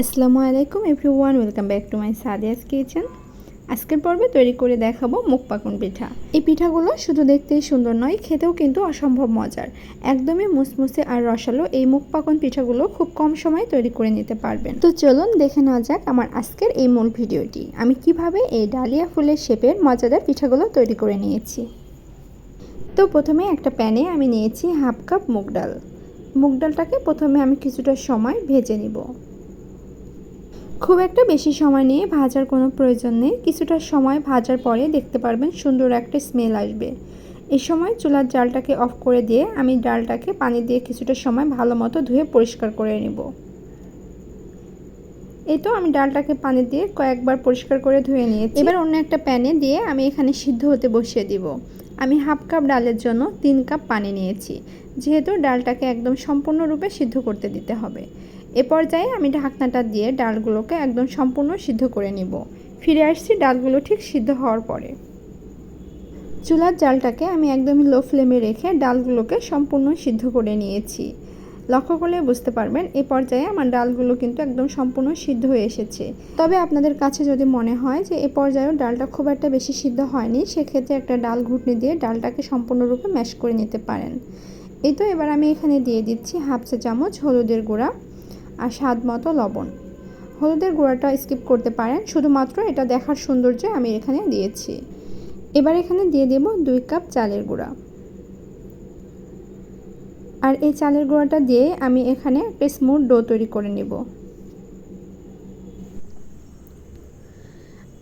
আসসালামু আলাইকুম everyone, welcome back to my Sadia's kitchen. আজকের পর্বে তৈরি করে দেখাবো মুখ পাকুন পিঠা। এই পিঠাগুলো শুধু দেখতেই সুন্দর নয়, খেতেও কিন্তু অসম্ভব মজার। একদমই মুসমুসে আর রসালো এই মুখ পাকুন পিঠাগুলো খুব কম সময়ে তৈরি করে নিতে পারবেন। তো চলুন দেখে নেওয়া যাক আমার আজকের এই মূল ভিডিওটি। আমি কীভাবে এই ডালিয়া ফুলের শেপের মজাদার পিঠাগুলো তৈরি করে নিয়েছি। তো প্রথমে একটা প্যানে আমি নিয়েছি হাফ কাপ মুগ ডাল। মুগ ডালটাকে প্রথমে আমি কিছুটা সময় ভেজে নিব। খুব একটা বেশি সময় নিয়ে ভাজার কোনো প্রয়োজন নেই। কিছুটা সময় ভাজার পরে দেখতে পারবেন সুন্দর একটা স্মেল আসবে। এই সময় চুলার জালটাকে অফ করে দিয়ে আমি ডালটাকে পানি দিয়ে কিছুটা সময় ভালো মতো ধুয়ে পরিষ্কার করে নেব। এই তো আমি ডালটাকে পানি দিয়ে কয়েকবার পরিষ্কার করে ধুয়ে নিয়েছি। এবার অন্য একটা প্যানে দিয়ে আমি এখানে সিদ্ধ হতে বসিয়ে দিব। আমি হাফ কাপ ডালের জন্য তিন কাপ পানি নিয়েছি। যেহেতু ডালটাকে একদম সম্পূর্ণরূপে সিদ্ধ করতে দিতে হবে। এ পর্যায়ে আমি ঢাকনাটা দিয়ে ডালগুলোকে একদম সম্পূর্ণ সিদ্ধ করে নিব। ফিরে আসছি ডালগুলো ঠিক সিদ্ধ হওয়ার পরে। চুলার জালটাকে আমি একদমই লো ফ্লেমে রেখে ডালগুলোকে সম্পূর্ণ সিদ্ধ করে নিয়েছি। লক্ষ্য করলে বুঝতে পারবেন, এ পর্যায়ে আমার ডালগুলো কিন্তু একদম সম্পূর্ণ সিদ্ধ হয়ে এসেছে। তবে আপনাদের কাছে যদি মনে হয় যে এ পর্যায়েও ডালটা খুব একটা বেশি সিদ্ধ হয়নি, সেক্ষেত্রে একটা ডাল ঘুটনি দিয়ে ডালটাকে সম্পূর্ণরূপে ম্যাশ করে নিতে পারেন। এই তো এবার আমি এখানে দিয়ে দিচ্ছি হাফ চা চামচ হলুদের গুঁড়া। আর স্বাদ মতো লবণ। হলুদের গুঁড়াটা স্কিপ করতে পারেন, শুধুমাত্র এটা দেখার সৌন্দর্যে আমি এখানে দিয়েছি। এবার এখানে দিয়ে দেব দুই কাপ চালের গুঁড়া। আর এই চালের গুঁড়াটা দিয়ে আমি এখানে একটা স্মুথ ডো তৈরি করে নেব।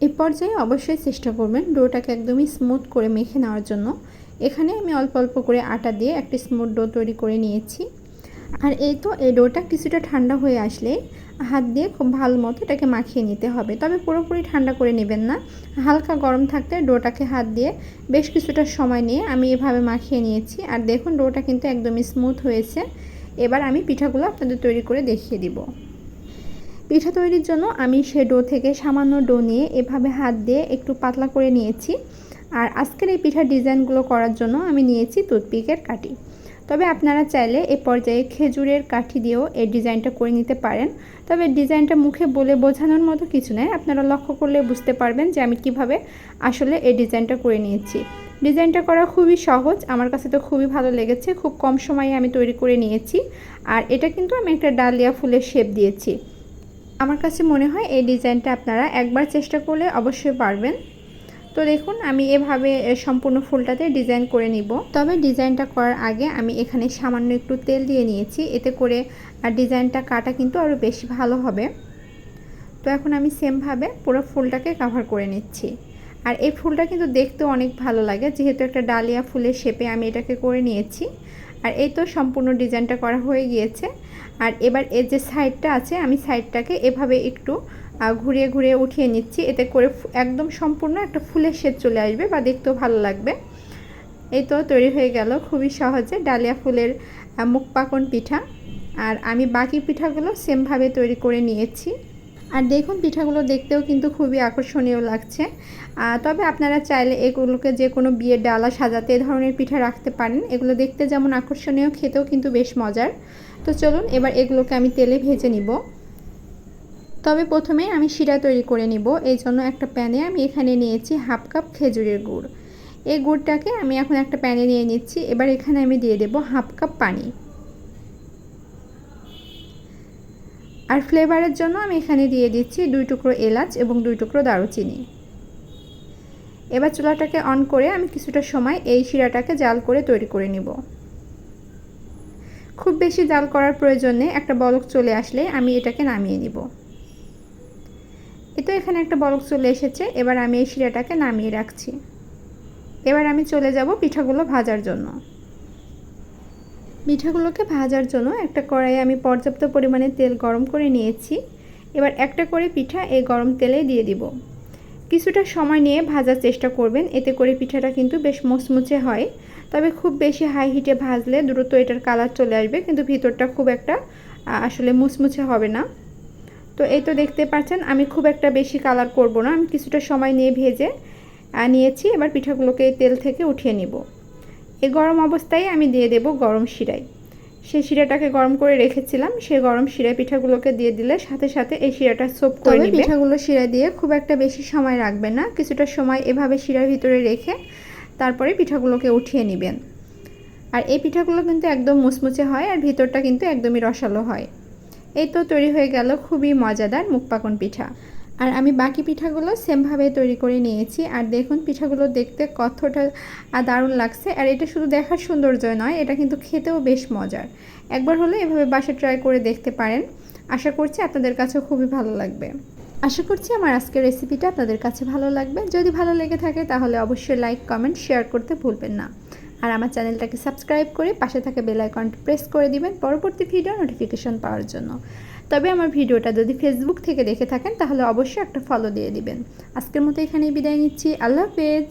এ পর্যায়ে অবশ্যই চেষ্টা করবেন ডোটাকে একদমই স্মুথ করে মেখে নেওয়ার জন্য। এখানে আমি অল্প অল্প করে আটা দিয়ে একটি স্মুথ ডো তৈরি করে নিয়েছি। আর এই তো এই ডোটা কিছুটা ঠান্ডা হয়ে আসলে হাত দিয়ে খুব ভালো মতো এটাকে মাখিয়ে নিতে হবে। তবে পুরোপুরি ঠান্ডা করে নেবেন না। হালকা গরম থাকতে ডোটাকে হাত দিয়ে বেশ কিছুটা সময় নিয়ে আমি এভাবে মাখিয়ে নিয়েছি। আর দেখুন ডোটা কিন্তু একদমই স্মুথ হয়েছে। এবার আমি পিঠাগুলো আপনাদের তৈরি করে দেখিয়ে দিব। পিঠা তৈরির জন্য আমি সে ডো থেকে সামান্য ডো নিয়ে এভাবে হাত দিয়ে একটু পাতলা করে নিয়েছি। আর আজকের এই পিঠার ডিজাইনগুলো করার জন্য আমি নিয়েছি টুথপিকের কাটি। তবে আপনারা চাইলে এ পর্যায়ে খেজুরের কাঠি দিয়েও এই ডিজাইনটা করে নিতে পারেন। তবে ডিজাইনটা মুখে বলে বোঝানোর মতো কিছু নয়। আপনারা লক্ষ্য করলে বুঝতে পারবেন যে আমি কীভাবে আসলে এই ডিজাইনটা করে নিয়েছি। ডিজাইনটা করা খুবই সহজ। আমার কাছে তো খুবই ভালো লেগেছে। খুব কম সময়ে আমি তৈরি করে নিয়েছি। আর এটা কিন্তু আমি একটা ডালিয়া ফুলের শেপ দিয়েছি। আমার কাছে মনে হয় এই ডিজাইনটা আপনারা একবার চেষ্টা করলে অবশ্যই পারবেন। তো দেখুন, আমি এভাবে সম্পূর্ণ ফুলটাতে ডিজাইন করে নিব। তবে ডিজাইনটা করার আগে আমি এখানে সামান্য একটু তেল দিয়ে নিয়েছি। এতে করে আর ডিজাইনটা কাটা কিন্তু আরও বেশি ভালো হবে। তো এখন আমি সেমভাবে পুরো ফুলটাকে কাভার করে নিচ্ছি। আর এই ফুলটা কিন্তু দেখতে অনেক ভালো লাগে। যেহেতু একটা ডালিয়া ফুলের শেপে আমি এটাকে করে নিয়েছি। আর এই তো সম্পূর্ণ ডিজাইনটা করা হয়ে গিয়েছে। আর এবার এর যে সাইডটা আছে, আমি সাইডটাকে এভাবে একটু ঘুরিয়ে ঘুরিয়ে উঠিয়ে নিচ্ছি। এতে করে একদম সম্পূর্ণ একটা ফুলের শেপ চলে আসবে বা দেখতেও ভালো লাগবে। এই তো তৈরি হয়ে গেল খুবই সহজে ডালিয়া ফুলের মুখ পাকন পিঠা। আর আমি বাকি পিঠাগুলো সেমভাবে তৈরি করে নিয়েছি। আর দেখুন পিঠাগুলো দেখতেও কিন্তু খুবই আকর্ষণীয় লাগছে। তবে আপনারা চাইলে এগুলোকে যে কোনো বিয়ের ডালা সাজাতে এ ধরনের পিঠা রাখতে পারেন। এগুলো দেখতে যেমন আকর্ষণীয়, খেতেও কিন্তু বেশ মজার। তো চলুন এবার এগুলোকে আমি তেলে ভেজে নিব। তবে প্রথমে আমি শিরা তৈরি করে নিব। এই জন্য একটা প্যানে আমি এখানে নিয়েছি হাফ কাপ খেজুরের গুড়। এই গুড়টাকে আমি এখন একটা প্যানে নিয়ে নিচ্ছি। এবার এখানে আমি দিয়ে দেব হাফ কাপ পানি। আর ফ্লেভারের জন্য আমি এখানে দিয়ে দিচ্ছি দুই টুকরো এলাচ এবং দুই টুকরো দারুচিনি। এবার চুলাটাকে অন করে আমি কিছুটা সময় এই শিরাটাকে জাল করে তৈরি করে নিব। খুব বেশি জাল করার প্রয়োজনে একটা বলক চলে আসলে আমি এটাকে নামিয়ে নিব। এতো এখানে একটা বলক চলে এসেছে, এবার আমি এই শিরাটাকে নামিয়ে রাখছি। এবার আমি চলে যাব পিঠাগুলো ভাজার জন্য। পিঠাগুলোকে ভাজার জন্য একটা কড়াইয়ে আমি পর্যাপ্ত পরিমাণে তেল গরম করে নিয়েছি। এবার একটা করে পিঠা এই গরম তেলে দিয়ে দিব। কিছুটা সময় নিয়ে ভাজার চেষ্টা করবেন, এতে করে পিঠাটা কিন্তু বেশ মুচমুচে হয়। তবে খুব বেশি হাই হিটে ভাজলে দ্রুত এটার কালার চলে আসবে, কিন্তু ভিতরটা খুব একটা আসলে মুচমুচে হবে না। তো এই তো দেখতে পাচ্ছেন আমি খুব একটা বেশি কালার করব না আমি কিছুটা সময় নিয়ে ভেজে নিয়েছি এবার পিঠাগুলোকে তেল থেকে উঠিয়ে নিব। এই গরম অবস্থায় আমি দিয়ে দেব গরম শিরাই সেই শিরাটাকে গরম করে রেখেছিলাম সেই গরম শিরা পিঠাগুলোকে দিয়ে দিলে সাথে সাথে এই শিরাটা সোপ করে নিবে। পিঠাগুলো শিরা দিয়ে খুব একটা বেশি সময় রাখবেন না কিছুটা সময় এভাবে শিরার ভিতরে রেখে তারপরে পিঠাগুলোকে উঠিয়ে নেবেন। আর এই পিঠাগুলো কিন্তু একদম মুচমুচে হয় আর ভিতরটা কিন্তু একদমই রসালো হয়। এই তো তৈরি হয়ে গেল খুবই মজাদার মুখপাকন পিঠা। আর আমি বাকি পিঠাগুলো সেমভাবে তৈরি করে নিয়েছি। আর দেখুন, পিঠাগুলো দেখতে কতটা দারুণ লাগছে। আর এটা শুধু দেখার সৌন্দর্য নয়, এটা কিন্তু খেতেও বেশ মজার। একবার হলে এভাবে বাসা ট্রাই করে দেখতে পারেন। আশা করছি আপনাদের কাছেও খুবই ভালো লাগবে। আশা করছি আমার আজকের রেসিপিটা আপনাদের কাছে ভালো লাগবে। যদি ভালো লেগে থাকে তাহলে অবশ্যই লাইক, কমেন্ট, শেয়ার করতে ভুলবেন না। আর আমার চ্যানেলটাকে সাবস্ক্রাইব করে পাশে থাকা বেল আইকনটি প্রেস করে দিবেন পরবর্তী ভিডিও নোটিফিকেশন পাওয়ার জন্য। তবে আমার ভিডিওটা যদি ফেসবুক থেকে দেখে থাকেন, তাহলে অবশ্যই একটা ফলো দিয়ে দিবেন। আজকের মতো এখানেই বিদায় নিচ্ছি। আল্লাহ হাফেজ।